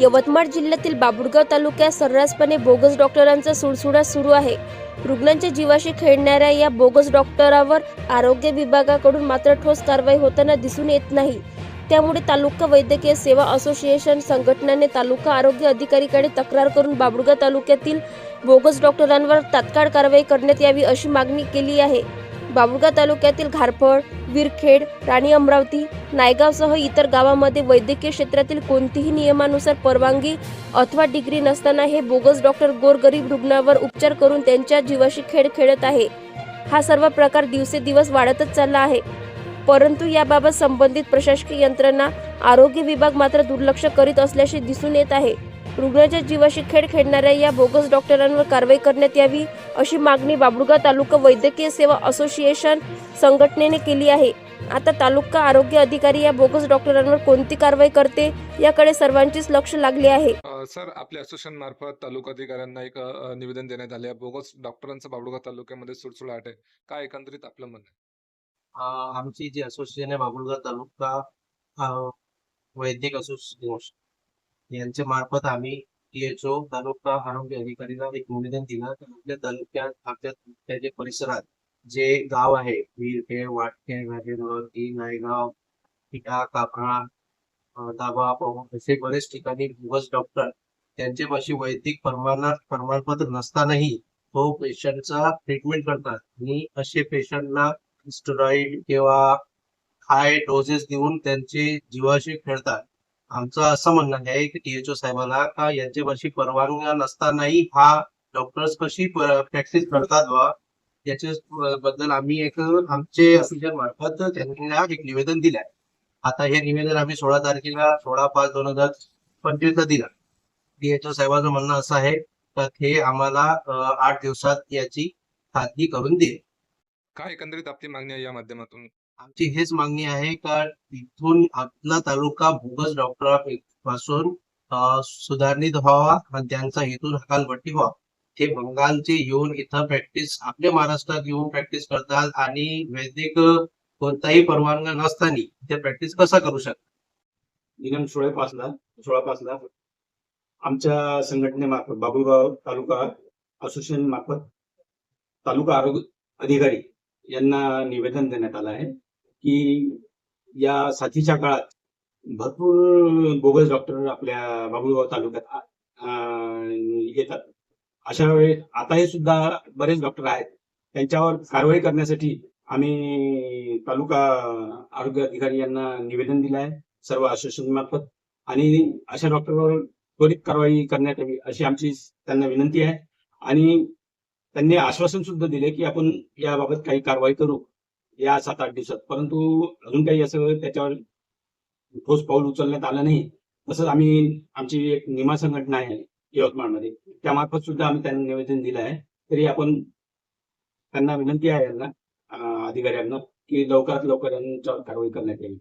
यवतमाळ जिल्ह्यातील बाबुडगाव तालुक्यात सर्रासपणे बोगस डॉक्टरांचा सुळसुळा सुरू आहे. रुग्णांच्या जीवाशी खेळणाऱ्या या बोगस डॉक्टरावर आरोग्य विभागाकडून मात्र ठोस कारवाई होताना दिसून येत नाही. त्यामुळे तालुका वैद्यकीय सेवा असोसिएशन संघटनेने तालुका आरोग्य अधिकारीकडे तक्रार करून बाबुडगाव तालुक्यातील बोगस डॉक्टरांवर तात्काळ कारवाई करण्यात यावी अशी मागणी केली आहे. बाबुळगाव तालुक्यातील घारफळ विरखेड राणी अमरावती नायगावसह इतर गावामध्ये वैद्यकीय क्षेत्रातील कोणतीही नियमानुसार परवानगी अथवा डिग्री नसताना हे बोगस डॉक्टर गोरगरीब रुग्णावर उपचार करून त्यांच्या जीवाशी खेळ खेळत आहे. हा सर्व प्रकार दिवसेदिवस वाढतच चालला आहे. परंतु याबाबत संबंधित प्रशासकीय यंत्रणा आरोग्य विभाग मात्र दुर्लक्ष करीत असल्याचे दिसून येत आहे. रुग्णाच्या जीवाशी खेळ खेळणाऱ्या या बोगस डॉक्टरांवर कारवाई करण्यात यावी अशी मागणी बाबुळगाव तालुका वैद्यकीय सेवा असोसिएशन संघटनेने केली आहे. आता तालुका आरोग्य अधिकारी या बोगस डॉक्टरांवर कोणती कारवाई करते याकडे सर्वांचीच लक्ष लागले आहे. सर आपल्या असोसिएशन मार्फत तालुका अधिकाऱ्यांना एक निवेदन देण्यात आले आहे. बोगस डॉक्टरांचं बाबुळगाव तालुक्यामध्ये सुळसुळाट आहे. काय एकंदरीत आपलं म्हणणं आमची जी असोसिएशन आहे बाबुळगाव तालुका वैद्यक असोसिएशन यांच्या मार्फत आम्ही टीएचओ तालुका आरोग्य अधिकारीला एक निवेदन दिलं की आपल्या तालुक्यात आपल्या तालुक्याच्या परिसरात जे गाव आहे वीरखेड वाटखेड राजेंद्रवती नायगाव पिठा कापरा दाबा असे बरेच ठिकाणी बस डॉक्टर त्यांच्यापाशी वैयक्तिक प्रमाणात प्रमाणपत्र नसतानाही तो पेशंटचा ट्रीटमेंट करतात. आणि असे पेशंटला स्टेरॉइड किंवा हाय डोसेस देऊन त्यांचे जीवाशी खेळतात. आमचं असं म्हणणं आहे की टीएचओ साहेबांना का यांच्यापाशी परवानग्या नसतानाही हा डॉक्टर्स कशी प्रॅक्टिस करतात बा याच्या बद्दल आम्ही एक आमचे असोसिएशन मार्फत त्यांना एक निवेदन दिलं आहे आता हे निवेदन आम्ही सोळा तारखेला सोळा पाच दोन हजार पंचवीसला दिलं. टीएचओ साहेबांचं म्हणणं असं आहे तर हे आम्हाला आठ दिवसात याची खात्री करून देईल. काय एकंदरीत आपली मागणी आहे या माध्यमातून? आमची हेच मागणी आहे का तिथून आपला तालुका बोगस डॉक्टरपासून सुधारणीत सुधारणित व्हावा आणि त्यांचा इथून हकालपट्टी व्हावा. ते बंगालचे येऊन इथं प्रॅक्टिस आपल्या महाराष्ट्रात येऊन प्रॅक्टिस करतात आणि वैदिक कोणताही परवानगा नसताना ते प्रॅक्टिस कसा करू शकतात? निगम सोळा पाचला सोळा पाचला आमच्या संघटनेमार्फत बाबुळगाव तालुका असोसिएशन मार्फत तालुका आरोग्य अधिकारी यांना निवेदन देण्यात आलं आहे. की या साथीच्या काळात भरपूर बोगस डॉक्टर आपल्या बाबुळगाव तालुक्यात येतात. अशा वेळी आताही सुद्धा बरेच डॉक्टर आहेत. त्यांच्यावर कारवाई करण्यासाठी आम्ही तालुका आरोग्य अधिकारी यांना निवेदन दिलं आहे सर्व असोसिएशन मार्फत आणि अशा डॉक्टरवर त्वरित कारवाई करण्यात यावी अशी आमची त्यांना विनंती आहे. आणि त्यांनी आश्वासन सुद्धा दिले की आपण याबाबत काही कारवाई करू. या सात आठ दिवसात. परंतु अजून काही असं त्याच्यावर ठोस पाऊल उचलण्यात आलं नाही. तसंच आम्ही आमची एक निमा संघटना आहे यवतमाळमध्ये. त्यामार्फत सुद्धा आम्ही त्यांना निवेदन दिलं आहे. तरी आपण त्यांना विनंती आहे यांना अधिकाऱ्यांना की लवकरात लवकर यांच्यावर कारवाई करण्यात येईल.